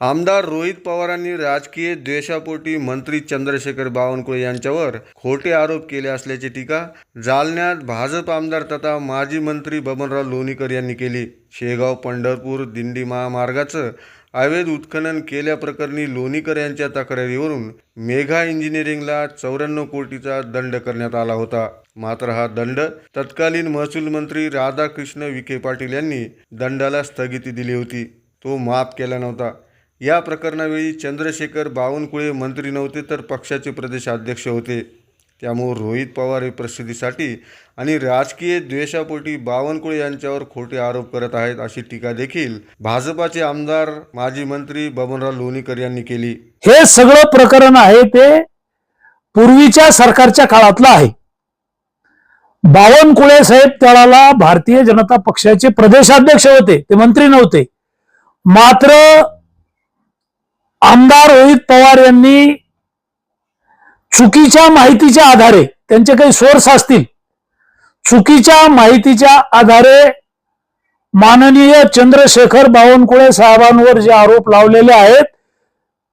आमदार रोहित पवारांनी राजकीय द्वेषापोटी मंत्री चंद्रशेखर बावनकुळे यांच्यावर खोटे आरोप केले असल्याची टीका जालन्यात भाजप आमदार तथा माजी मंत्री बबनराव लोणीकर यांनी केली. शेगाव पंढरपूर दिंडी महामार्गाचं अवैध उत्खनन केल्याप्रकरणी लोणीकर यांच्या तक्रारीवरून मेघा इंजिनिअरिंगला चौऱ्याण्णव कोटीचा दंड करण्यात आला होता. मात्र हा दंड तत्कालीन महसूल मंत्री राधाकृष्ण विखे पाटील यांनी दंडाला स्थगिती दिली होती. तो माफ केला नव्हता. या प्रकरणावेळी चंद्रशेखर बावनकुळे मंत्री नव्हते तर पक्षाचे प्रदेशाध्यक्ष होते. त्यामुळे रोहित पवार हे प्रसिद्धीसाठी आणि राजकीय द्वेषापोटी बावनकुळे यांच्यावर खोटे आरोप करत आहेत अशी टीका देखील भाजपाचे आमदार माजी मंत्री बबनराव लोणीकर यांनी केली. हे सगळं प्रकरण आहे ते पूर्वीच्या सरकारच्या काळातलं आहे. बावनकुळे साहेब त्याला भारतीय जनता पक्षाचे प्रदेशाध्यक्ष होते ते मंत्री नव्हते. मात्र आमदार रोहित पवार यांनी चुकीच्या माहितीच्या आधारे त्यांचे काही सोर्स असतील चुकीच्या माहितीच्या आधारे माननीय चंद्रशेखर बावनकुळे साहेबांवर जे आरोप लावलेले आहेत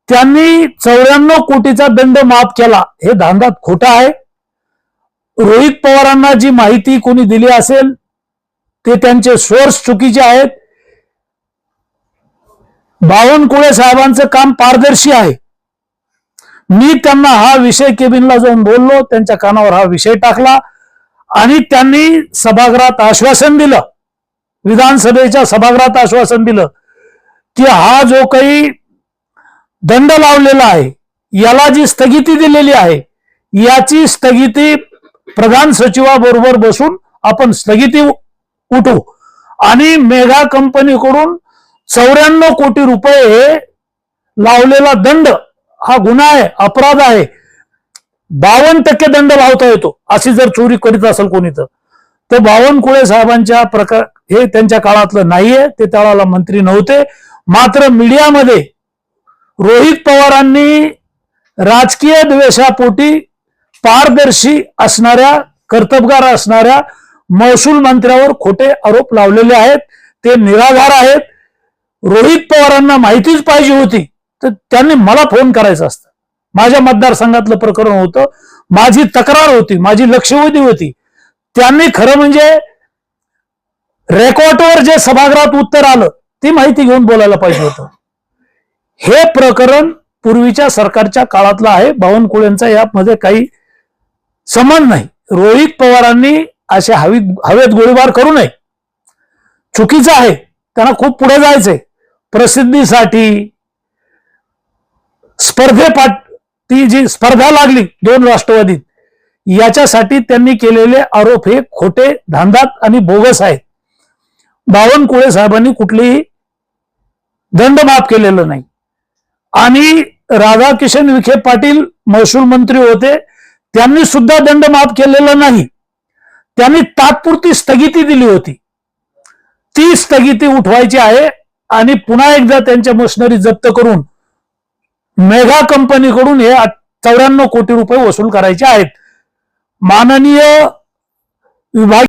त्यांनी चौऱ्याण्णव कोटीचा दंड माफ केला. हे धांदात खोटा आहे. रोहित पवारांना जी माहिती कोणी दिली असेल ते त्यांचे सोर्स चुकीचे आहेत. बावनकुळे साहेबांचं काम पारदर्शी आहे. मी त्यांना हा विषय केबिनला जाऊन बोललो त्यांच्या कानावर हा विषय टाकला आणि त्यांनी सभागृहात आश्वासन दिलं विधानसभेच्या सभागृहात आश्वासन दिलं की हा जो काही दंड लावलेला आहे याला जी स्थगिती दिलेली आहे याची स्थगिती प्रधान सचिवाबरोबर बसून आपण स्थगिती उठू आणि मेगा कंपनीकडून चौऱ्याण्णव कोटी रुपये लावलेला दंड हा गुन्हा आहे अपराध आहे. बावन्न टक्के दंड लावता येतो अशी जर चोरी करीत असेल कोणी तर. तर बावनकुळे साहेबांच्या प्रकार हे त्यांच्या काळातलं नाहीये ते त्यावेळेला मंत्री नव्हते. मात्र मीडियामध्ये रोहित पवारांनी राजकीय द्वेषापोटी पारदर्शी असणाऱ्या कर्तबगार असणाऱ्या महसूल मंत्र्यावर खोटे आरोप लावलेले आहेत. ते निराधार आहेत. रोहित पवारांना माहितीच पाहिजे होती तर त्यांनी मला फोन करायचा असतं. माझ्या मतदारसंघातलं प्रकरण होतं माझी तक्रार होती माझी लक्षवेधी होती. त्यांनी खरं म्हणजे रेकॉर्डवर जे सभागृहात उत्तर आलं ती माहिती घेऊन बोलायला पाहिजे होतं. हे प्रकरण पूर्वीच्या सरकारच्या काळातलं आहे बावनकुळेंचा यामध्ये काही संबंध नाही. रोहित पवारांनी असे हवी हवेत गोळीबार करू नये. चुकीचं आहे त्यांना खूप पुढे जायचंय. प्रसिद्धीसाठी स्पर्धेपाठ ती जी स्पर्धा लागली दोन राष्ट्रवादीत याच्यासाठी त्यांनी केलेले आरोप हे खोटे धांदात आणि बोगस आहेत. बावनकुळे साहेबांनी कुठलीही दंड माफ केलेलं नाही. आणि राधाकिशन विखे पाटील महसूल मंत्री होते त्यांनी सुद्धा दंड माफ केलेला नाही. त्यांनी तात्पुरती स्थगिती दिली होती. ती स्थगिती उठवायची आहे. आणि पुन्हा एकदा त्यांच्या मशिनरी जप्त करून मेघा कंपनीकडून हे चौऱ्याण्णव कोटी रुपये वसूल करायचे आहेत. माननीय विभाग